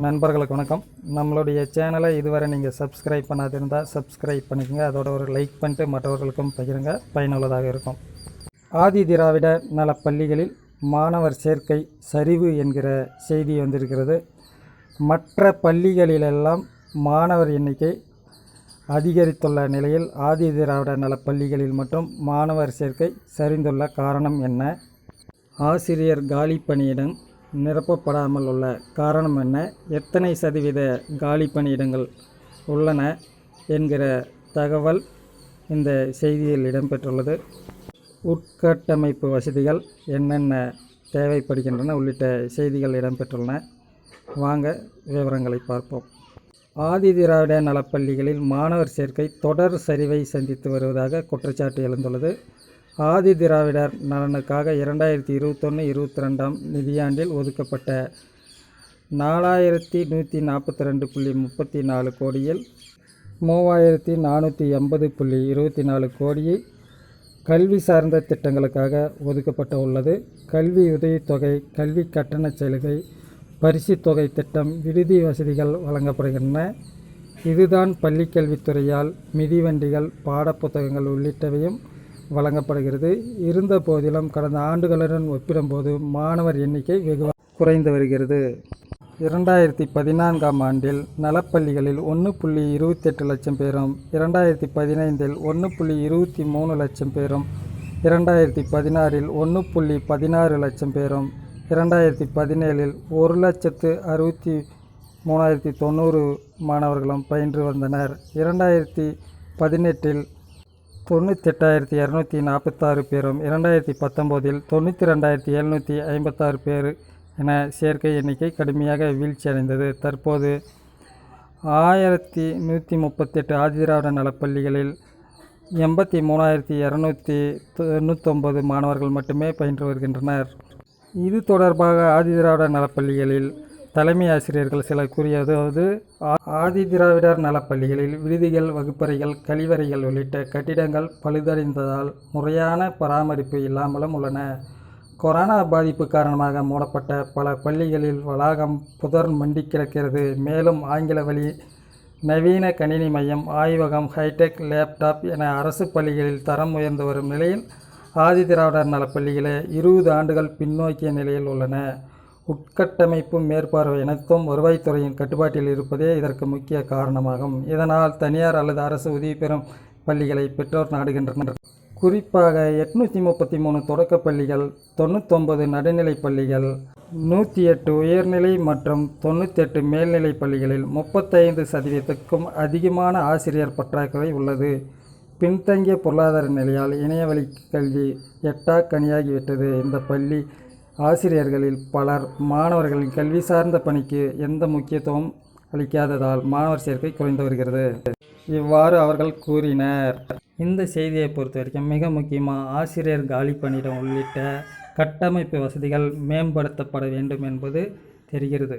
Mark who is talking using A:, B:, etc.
A: நண்பர்களுக்கு வணக்கம். நம்மளுடைய சேனலை இதுவரை நீங்கள் சப்ஸ்கிரைப் பண்ணாதிருந்தால் சப்ஸ்கிரைப் பண்ணிக்கோங்க. அதோட ஒரு லைக் பண்ணிட்டு மற்றவர்களுக்கும் பகிருங்க. பயனுள்ளதாக இருக்கும். ஆதி திராவிட நல பள்ளிகளில் மாணவர் சேர்க்கை சரிவு என்கிற செய்தி வந்திருக்கிறது. மற்ற பள்ளிகளிலெல்லாம் மாணவர் எண்ணிக்கை அதிகரித்துள்ள நிலையில் ஆதி திராவிட நல பள்ளிகளில் மட்டும் மாணவர் சேர்க்கை சரிந்துள்ள காரணம் என்ன? ஆசிரியர் காலி பணியிடம் நிரப்பப்படாமல் உள்ள காரணம் என்ன? எத்தனை சதவீத காலி பணியிடங்கள் உள்ளன என்கிற தகவல் இந்த செய்தியில் இடம்பெற்றுள்ளது. உட்கட்டமைப்பு வசதிகள் என்னென்ன தேவைப்படுகின்றன உள்ளிட்ட செய்திகள் இடம்பெற்றுள்ளன. வாங்க விவரங்களை பார்ப்போம். ஆதி திராவிட நலப்பள்ளிகளில் மாணவர் சேர்க்கை தொடர் சரிவை சந்தித்து வருவதாக குற்றச்சாட்டு எழுந்துள்ளது. ஆதி திராவிடர் நலனுக்காக இரண்டாயிரத்தி இருபத்தொன்று இருபத்தி ரெண்டாம் நிதியாண்டில் ஒதுக்கப்பட்ட நாலாயிரத்தி நூற்றி நாற்பத்தி ரெண்டு புள்ளி முப்பத்தி நாலு கோடியில் மூவாயிரத்தி நானூற்றி எண்பது புள்ளி இருபத்தி நாலு கோடியை கல்வி சார்ந்த திட்டங்களுக்காக ஒதுக்கப்பட்டு உள்ளது. கல்வி உதவித்தொகை கல்வி கட்டணச் சலுகை பரிசுத் தொகை திட்டம் விடுதி வசதிகள் வழங்கப்படுகின்றன. இதுதான் பள்ளிக்கல்வித்துறையால் மிதிவண்டிகள் பாடப்புத்தகங்கள் உள்ளிட்டவையும் வழங்கப்படுகிறது. இருந்த போதிலும் கடந்த ஆண்டுகளுடன் ஒப்பிடும்போது மாணவர் எண்ணிக்கை வெகு குறைந்து வருகிறது. இரண்டாயிரத்தி பதினான்காம் ஆண்டில் நலப்பள்ளிகளில் ஒன்று புள்ளி இருபத்தெட்டு லட்சம் பேரும் இரண்டாயிரத்தி பதினைந்தில் ஒன்று புள்ளி இருபத்தி மூணு லட்சம் பேரும் இரண்டாயிரத்தி பதினாறில் ஒன்று புள்ளி பதினாறு லட்சம் பேரும் இரண்டாயிரத்தி பதினேழில் ஒரு லட்சத்து அறுபத்தி மூணாயிரத்தி தொண்ணூறு மாணவர்களும் பயின்று வந்தனர். இரண்டாயிரத்தி பதினெட்டில் தொண்ணூத்தெட்டாயிரத்தி இரநூத்தி நாற்பத்தாறு பேரும் இரண்டாயிரத்தி பத்தொம்போதில் தொண்ணூற்றி ரெண்டாயிரத்தி எழுநூற்றி ஐம்பத்தாறு பேர் என சேர்க்கை எண்ணிக்கை கடுமையாக வீழ்ச்சியடைந்தது. தற்போது ஆயிரத்தி நூற்றி முப்பத்தெட்டு ஆதிதிராவிட நலப்பள்ளிகளில் எண்பத்தி மூணாயிரத்தி இரநூத்தி தொண்ணூத்தொம்பது மாணவர்கள் மட்டுமே பயின்று வருகின்றனர். இது தொடர்பாக ஆதிதிராவிட நலப்பள்ளிகளில் தலைமை ஆசிரியர்கள் சிலர் கூறியதாவது ஆ- ஆதிதிராவிடர் நலப்பள்ளிகளில் விடுதிகள் வகுப்பறைகள் கழிவறைகள் உள்ளிட்ட கட்டிடங்கள் பழுதடைந்ததால் முறையான பராமரிப்பு இல்லாமலும் உள்ளன. கொரோனா பாதிப்பு காரணமாக மூடப்பட்ட பல பள்ளிகளில் வளாகம் புதர் மண்டி கிடக்கிறது. மேலும் ஆங்கில வழி நவீன கணினி மையம் ஆய்வகம் ஹைடெக் லேப்டாப் என அரசு பள்ளிகளில் தரம் உயர்ந்து வரும் நிலையில் ஆதிதிராவிடர் நலப்பள்ளிகளே இருபது ஆண்டுகள் பின்னோக்கிய நிலையில் உள்ளன. உட்கட்டமைப்பு மேற்பார்வை அனைத்தும் வருவாய்த்துறையின் கட்டுப்பாட்டில் இருப்பதே இதற்கு முக்கிய காரணமாகும். இதனால் தனியார் அல்லது அரசு உதவி பெறும் பள்ளிகளை பெற்றோர் நாடுகின்றனர். குறிப்பாக எட்நூற்றி முப்பத்தி மூணு தொடக்கப் பள்ளிகள் தொண்ணூத்தொம்பது நடுநிலைப் பள்ளிகள் நூற்றி எட்டு உயர்நிலை மற்றும் தொண்ணூற்றெட்டு மேல்நிலைப் பள்ளிகளில் முப்பத்தைந்து சதவீதத்துக்கும் அதிகமான ஆசிரியர் பற்றாக்குறை உள்ளது. பின்தங்கிய பொருளாதார நிலையால் இணையவழி கல்வி எட்டா கனியாகிவிட்டது. இந்த பள்ளி ஆசிரியர்களில் பலர் மாணவர்களின் கல்வி சார்ந்த பணிக்கு எந்த முக்கியத்துவம் அளிக்காததால் மாணவர் சேர்க்கை குறைந்து வருகிறது. இவ்வாறு அவர்கள் கூறினர். இந்த செய்தியை பொறுத்த வரைக்கும் மிக முக்கியமாக ஆசிரியர் காலி பணியிடம் உள்ளிட்ட கட்டமைப்பு வசதிகள் மேம்படுத்தப்பட வேண்டும் என்பது தெரிகிறது.